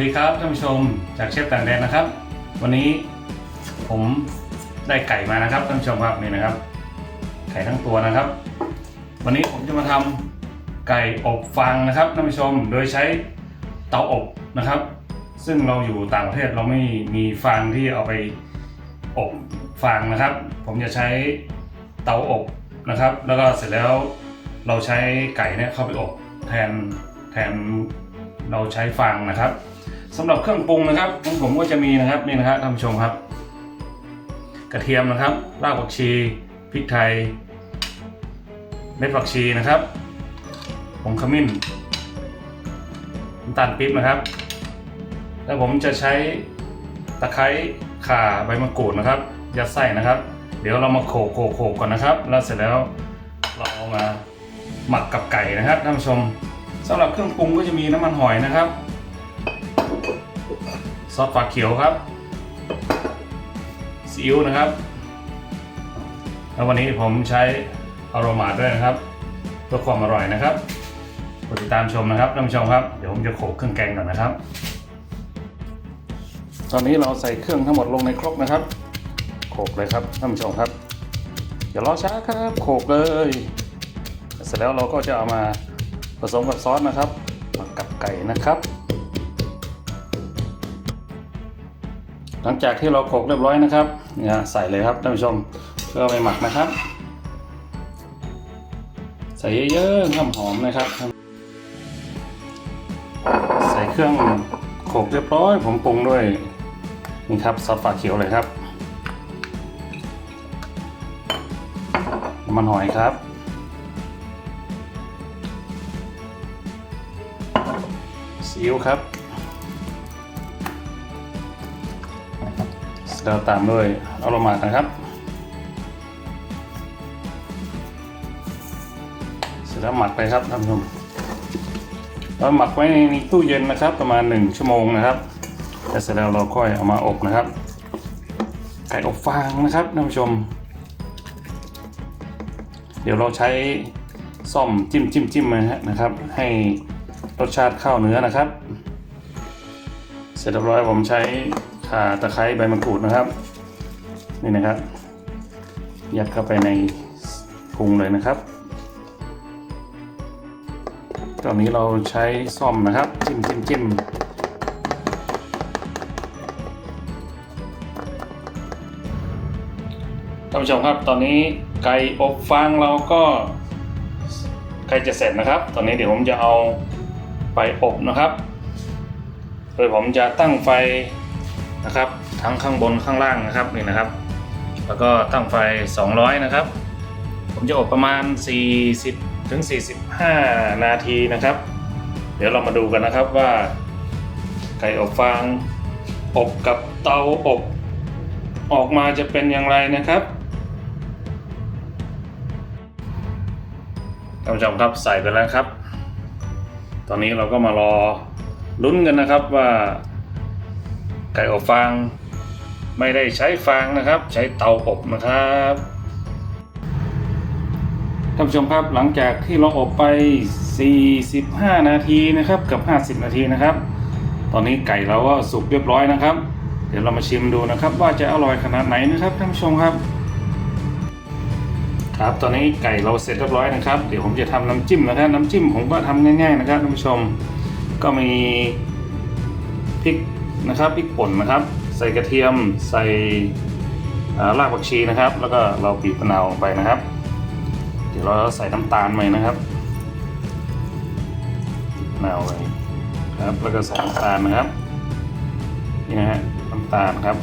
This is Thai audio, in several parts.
ดีครับท่านผู้ชมจากเชฟต่างแดนนะครับ วันนี้ผมได้ไก่มานะครับท่านผู้ชมครับนี่นะครับ ไก่ทั้งตัวนะครับ วันนี้ผมจะมาทำไก่อบฟางนะครับท่านผู้ชมโดยใช้เตาอบนะครับ ซึ่งเราอยู่ต่างประเทศเราไม่มีฟางที่เอาไปอบฟางนะครับ ผมจะใช้เตาอบนะครับ แล้วก็เสร็จแล้วเราใช้ไก่เนี่ยเข้าไปอบแทนแทนเราใช้ฟางนะครับ สำหรับเครื่องปรุงนะครับของผมก็จะมีนะครับนี่นะครับท่านผู้ชมครับ กระเทียมนะครับรากผักชีพริกไทยเม็ดผักชีนะครับผงขมิ้นน้ำตาลปี๊บนะครับ แล้วผมจะใช้ตะไคร้ข่าใบมะกรูดนะครับ ยัดไส้นะครับ เดี๋ยวเรามาโขกโขกโขกก่อนนะครับ แล้วเสร็จแล้วเราเอามาหมักกับไก่นะครับท่านผู้ชมสำหรับเครื่องปรุงก็จะมีน้ำมันหอยนะครับ อสฝักเขียวครับซีอิ๊วนะครับ แล้ววันนี้ผมใช้อารมาด้วยนะครับ เพื่อความอร่อยนะครับกดติดตามชมนะครับท่านผู้ชมครับ เดี๋ยวผมจะโขลกเครื่องแกงก่อนนะครับ ตอนนี้เราใส่เครื่องทั้งหมดลงในครกนะครับโขลกเลยครับท่านผู้ชมครับอย่ารอช้าครับโขลกเลย เสร็จแล้วเราก็จะเอามาผสมกับซอสนะครับมักกับไก่นะครับ หลังจากที่เราโขลกเรียบร้อยนะครับเนี่ยใส่เลยครับท่านผู้ชมเพื่อไปหมักนะครับ ใส่เยอะๆน้ำหอมนะครับ ใส่เครื่องโขลกเรียบร้อย ผมปรุงด้วยนี่ครับซอสฝาเขียวเลยครับน้ำมันหอยครับซีอิ๊วครับ แล้วตามด้วยอโรมานะครับ เสร็จแล้วหมักไปครับท่านผู้ชมเราหมักไว้ในตู้เย็นนะครับ ประมาณ 1 ชั่วโมงนะครับแล้วเสร็จแล้วเราค่อยเอามาอบนะครับ ไก่อบฟางนะครับท่านผู้ชม เดี๋ยวเราใช้ซ่อมจิ้มจิ้มจิ้มนะฮะนะครับ ให้รสชาติเข้าเนื้อนะครับ เสร็จเรียบร้อยผมใช้ ข่าตะไคร้ใบมะกรูดนะครับ นี่นะครับ ยัดเข้าไปในพุงเลยนะครับ ตอนนี้เราใช้ซ่อมนะครับ จิ้มจิ้มจิ้มท่านผู้ชมครับ ตอนนี้ไก่อบฟางเราก็ใกล้จะเสร็จนะครับ ตอนนี้เดี๋ยวผมจะเอาไปอบนะครับ โดยผมจะตั้งไฟ นะครับ ทั้งข้างบนข้างล่างนะครับนี่นะครับ แล้วก็ตั้งไฟ 200 นะครับ ผมจะอบประมาณ 40ถึง45 นาทีนะครับ เดี๋ยวเรามาดูกันนะครับว่า ไก่อบฟางอบกับเตาอบออกมาจะเป็นอย่างไรนะครับท่านผู้ชมครับใส่ไปแล้วครับ ตอนนี้เราก็มารอลุ้นกันนะครับว่า ไก่อบฟางไม่ได้ใช้ฟางนะครับ ใช้เตาอบนะครับท่านผู้ชมครับหลังจากที่เราอบไป 45 นาทีนะครับกับ 50 นาทีนะครับ ตอนนี้ไก่เราก็สุกเรียบร้อยนะครับ เดี๋ยวเรามาชิมดูนะครับ ว่าจะอร่อยขนาดไหนนะครับท่านผู้ชมครับ ครับตอนนี้ไก่เราเสร็จเรียบร้อยนะครับ เดี๋ยวผมจะทำน้ำจิ้มนะครับ น้ำจิ้มผมก็ทำง่าย ๆ นะครับท่านผู้ชม ก็มีพริก นะครับพริกป่นนะครับ ใส่กระเทียมใส่รากผักชีนะครับ แล้วก็เราบีบมะนาวลงไปนะครับ เดี๋ยวเราใส่น้ำตาลไปนะครับมะนาวไปครับแล้วก็ใส่น้ำตาลนะครับนี่นะฮะน้ำตาลครับ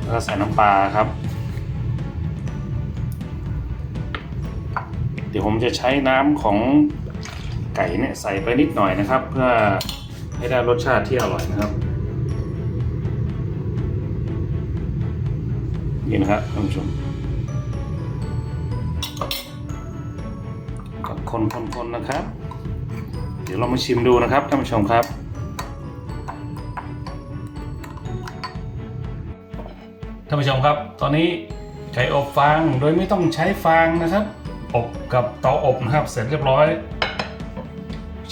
แล้วก็ใส่น้ำปลาครับ เดี๋ยวผมจะใช้น้ำของไก่เนี่ยใส่ไปนิดหน่อยนะครับ เพื่อ ให้ได้รสชาติที่อร่อยนะครับ นี่นะครับท่านผู้ชมก็คนๆๆนะครับ เดี๋ยวเรามาชิมดูนะครับท่านผู้ชมครับ ท่านผู้ชมครับ ตอนนี้ไก่อบฟางโดยไม่ต้องใช้ฟางนะครับ อบกับเตาอบนะครับ เสร็จเรียบร้อย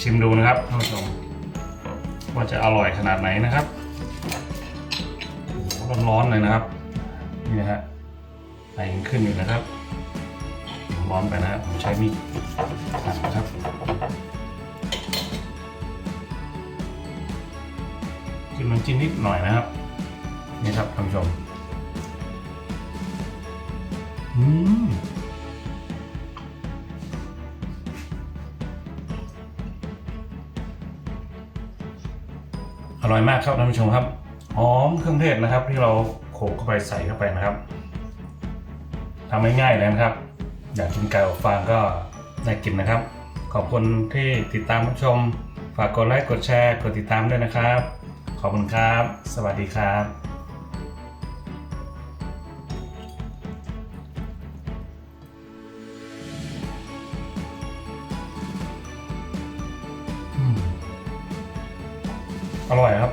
ชิมดูนะครับท่านผู้ชม ว่าจะอร่อยขนาดไหนนะครับร้อนๆเลยนะครับ นี่นะฮะไฟยังขึ้นอยู่นะครับ ร้อนไปนะผมใช้มีดตัดนะครับจิ้มน้ำจิ้มนิดหน่อยนะครับ นี่ครับท่านผู้ชม อืม ร่อยมากครับท่านผู้ชมครับหอมเครื่องเทศนะครับ ที่เราโขลกเข้าไปใส่เข้าไปนะครับทำง่ายๆเลยนะครับ อยากกินไก่อบฟางก็ได้กินนะครับ ขอบคุณที่ติดตามรับชม ฝากกดไลค์กดแชร์ กดติดตามด้วยนะครับ ขอบคุณครับ สวัสดีครับ อร่อยครับ